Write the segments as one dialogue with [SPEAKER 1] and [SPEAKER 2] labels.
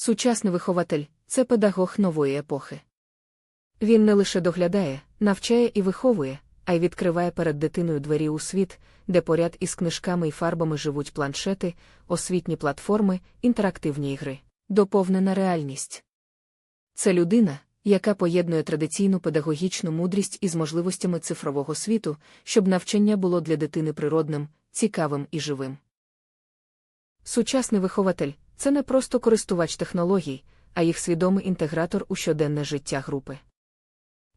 [SPEAKER 1] Сучасний вихователь це педагог нової епохи. Він не лише доглядає, навчає і виховує, а й відкриває перед дитиною двері у світ, де поряд із книжками і фарбами живуть планшети, освітні платформи, інтерактивні ігри, доповнена реальність. Це людина, яка поєднує традиційну педагогічну мудрість із можливостями цифрового світу, щоб навчання було для дитини природним, цікавим і живим. Сучасний вихователь це не просто користувач технологій, а їх свідомий інтегратор у щоденне життя групи.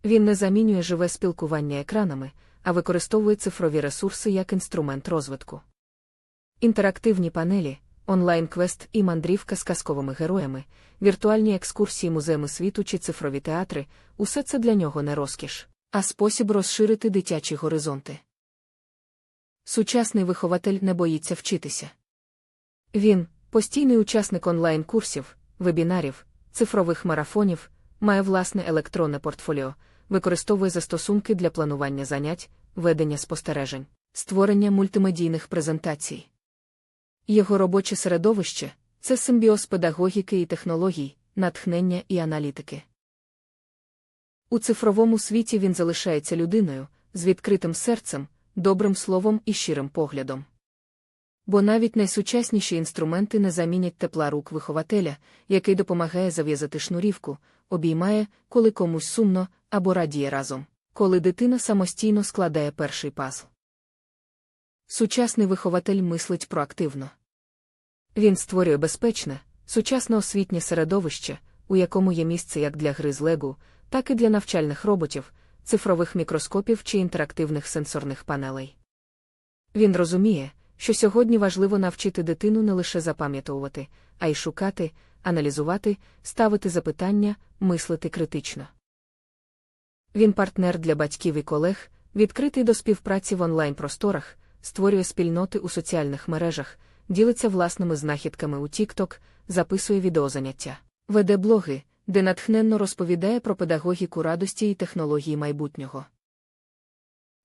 [SPEAKER 1] Він не замінює живе спілкування екранами, а використовує цифрові ресурси як інструмент розвитку. Інтерактивні панелі, онлайн-квест і мандрівка з казковими героями, віртуальні екскурсії музеями світу чи цифрові театри усе це для нього не розкіш, а спосіб розширити дитячі горизонти. Сучасний вихователь не боїться вчитися. Він, постійний учасник онлайн-курсів, вебінарів, цифрових марафонів, має власне електронне портфоліо, використовує застосунки для планування занять, ведення спостережень, створення мультимедійних презентацій. Його робоче середовище це симбіоз педагогіки і технологій, натхнення і аналітики. У цифровому світі він залишається людиною з відкритим серцем, добрим словом і щирим поглядом. Бо навіть найсучасніші інструменти не замінять тепла рук вихователя, який допомагає зав'язати шнурівку, обіймає, коли комусь сумно або радіє разом, коли дитина самостійно складає перший пазл. Сучасний вихователь мислить проактивно. Він створює безпечне, сучасне освітнє середовище, у якому є місце як для гри з легу, так і для навчальних роботів, цифрових мікроскопів чи інтерактивних сенсорних панелей. Він розуміє, що сьогодні важливо навчити дитину не лише запам'ятовувати, а й шукати, аналізувати, ставити запитання, мислити критично. Він партнер для батьків і колег, відкритий до співпраці в онлайн-просторах, створює спільноти у соціальних мережах, ділиться власними знахідками у TikTok, записує відеозаняття, веде блоги, де натхненно розповідає про педагогіку радості і технології майбутнього.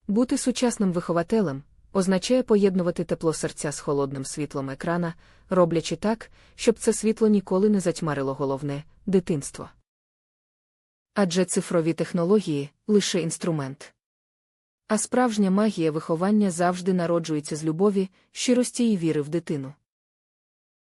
[SPEAKER 1] Бути сучасним вихователем означає поєднувати тепло серця з холодним світлом екрана, роблячи так, щоб це світло ніколи не затьмарило головне дитинство. Адже цифрові технології лише інструмент. А справжня магія виховання завжди народжується з любові, щирості і віри в дитину.